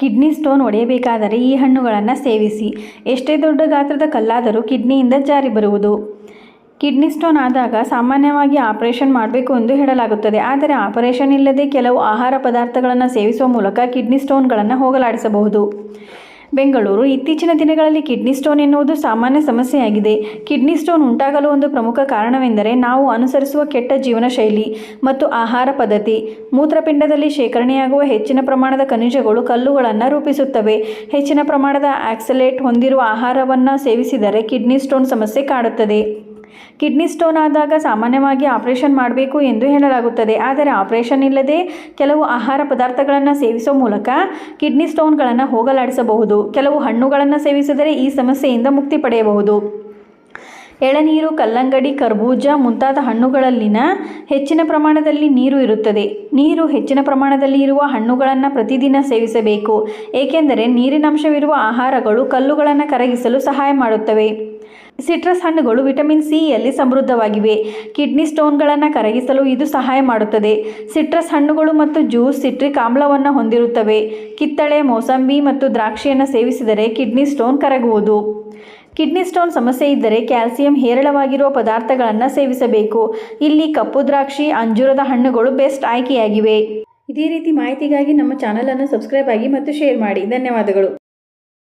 Kidney stone ಒಡೆಯಬೇಕಾದರೆ ಈ ಹಣ್ಣುಗಳನ್ನು ಸೇವಿಸಿ. ಎಷ್ಟೇ ದೊಡ್ಡ ಗಾತ್ರದ ಕಲ್ಲಾದರೂ ಕಿಡ್ನಿಯಿಂದ ಜಾರಿ ಬರುವುದು. ಕಿಡ್ನಿ ಸ್ಟೋನ್ ಆದಾಗ ಸಾಮಾನ್ಯವಾಗಿ ಆಪರೇಷನ್ ಮಾಡಬೇಕು ಎಂದು ಹೇಳಲಾಗುತ್ತದೆ. ಆದರೆ ಆಪರೇಷನ್ ಇಲ್ಲದೆ ಕೆಲವು ಆಹಾರ ಪದಾರ್ಥಗಳನ್ನು ಸೇವಿಸುವ ಮೂಲಕ ಕಿಡ್ನಿ ಸ್ಟೋನ್ಗಳನ್ನು ಹೋಗಲಾಡಿಸಬಹುದು. ಬೆಂಗಳೂರು ಇತ್ತೀಚಿನ ದಿನಗಳಲ್ಲಿ ಕಿಡ್ನಿ ಸ್ಟೋನ್ ಎನ್ನುವುದು ಸಾಮಾನ್ಯ ಸಮಸ್ಯೆಯಾಗಿದೆ. ಕಿಡ್ನಿ ಸ್ಟೋನ್ ಉಂಟಾಗಲು ಒಂದು ಪ್ರಮುಖ ಕಾರಣವೆಂದರೆ ನಾವು ಅನುಸರಿಸುವ ಕೆಟ್ಟ ಜೀವನ ಶೈಲಿ ಮತ್ತು ಆಹಾರ ಪದ್ಧತಿ. ಮೂತ್ರಪಿಂಡದಲ್ಲಿ ಶೇಖರಣೆಯಾಗುವ ಹೆಚ್ಚಿನ ಪ್ರಮಾಣದ ಖನಿಜಗಳು ಕಲ್ಲುಗಳನ್ನು ರೂಪಿಸುತ್ತವೆ. ಹೆಚ್ಚಿನ ಪ್ರಮಾಣದ ಆಕ್ಸಲೇಟ್ ಹೊಂದಿರುವ ಆಹಾರವನ್ನು ಸೇವಿಸಿದರೆ ಕಿಡ್ನಿ ಸ್ಟೋನ್ ಸಮಸ್ಯೆ ಕಾಡುತ್ತದೆ. ಕಿಡ್ನಿ ಸ್ಟೋನ್ ಆದಾಗ ಸಾಮಾನ್ಯವಾಗಿ ಆಪರೇಷನ್ ಮಾಡಬೇಕು ಎಂದು ಹೇಳಲಾಗುತ್ತದೆ. ಆದರೆ ಆಪರೇಷನ್ ಇಲ್ಲದೆ ಕೆಲವು ಆಹಾರ ಪದಾರ್ಥಗಳನ್ನು ಸೇವಿಸುವ ಮೂಲಕ ಕಿಡ್ನಿ ಸ್ಟೋನ್ಗಳನ್ನು ಹೋಗಲಾಡಿಸಬಹುದು. ಕೆಲವು ಹಣ್ಣುಗಳನ್ನು ಸೇವಿಸಿದರೆ ಈ ಸಮಸ್ಯೆಯಿಂದ ಮುಕ್ತಿ ಪಡೆಯಬಹುದು. ಎಳನೀರು, ಕಲ್ಲಂಗಡಿ, ಕರ್ಬೂಜ ಮುಂತಾದ ಹಣ್ಣುಗಳಲ್ಲಿನ ಹೆಚ್ಚಿನ ಪ್ರಮಾಣದಲ್ಲಿ ನೀರು ಇರುತ್ತದೆ. ನೀರು ಹೆಚ್ಚಿನ ಪ್ರಮಾಣದಲ್ಲಿ ಇರುವ ಹಣ್ಣುಗಳನ್ನು ಪ್ರತಿದಿನ ಸೇವಿಸಬೇಕು. ಏಕೆಂದರೆ ನೀರಿನಂಶವಿರುವ ಆಹಾರಗಳು ಕಲ್ಲುಗಳನ್ನು ಕರಗಿಸಲು ಸಹಾಯ ಮಾಡುತ್ತವೆ. ಸಿಟ್ರಸ್ ಹಣ್ಣುಗಳು ವಿಟಮಿನ್ ಸಿಯಲ್ಲಿ ಸಮೃದ್ಧವಾಗಿವೆ. ಕಿಡ್ನಿ ಸ್ಟೋನ್ಗಳನ್ನು ಕರಗಿಸಲು ಇದು ಸಹಾಯ ಮಾಡುತ್ತದೆ. ಸಿಟ್ರಸ್ ಹಣ್ಣುಗಳು ಮತ್ತು ಜ್ಯೂಸ್ ಸಿಟ್ರಿಕ್ ಆಮ್ಲವನ್ನು ಹೊಂದಿರುತ್ತವೆ. ಕಿತ್ತಳೆ, ಮೋಸಂಬಿ ಮತ್ತು ದ್ರಾಕ್ಷಿಯನ್ನು ಸೇವಿಸಿದರೆ ಕಿಡ್ನಿ ಸ್ಟೋನ್ ಕರಗುವುದು. ಕಿಡ್ನಿ ಸ್ಟೋನ್ ಸಮಸ್ಯೆ ಇದ್ದರೆ ಕ್ಯಾಲ್ಸಿಯಂ ಹೇರಳವಾಗಿರುವ ಪದಾರ್ಥಗಳನ್ನು ಸೇವಿಸಬೇಕು. ಇಲ್ಲಿ ಕಪ್ಪು ದ್ರಾಕ್ಷಿ, ಅಂಜೂರದ ಹಣ್ಣುಗಳು ಬೆಸ್ಟ್ ಆಯ್ಕೆಯಾಗಿವೆ. ಇದೇ ರೀತಿ ಮಾಹಿತಿಗಾಗಿ ನಮ್ಮ ಚಾನಲನ್ನು ಸಬ್ಸ್ಕ್ರೈಬ್ ಆಗಿ ಮತ್ತು ಶೇರ್ ಮಾಡಿ. ಧನ್ಯವಾದಗಳು.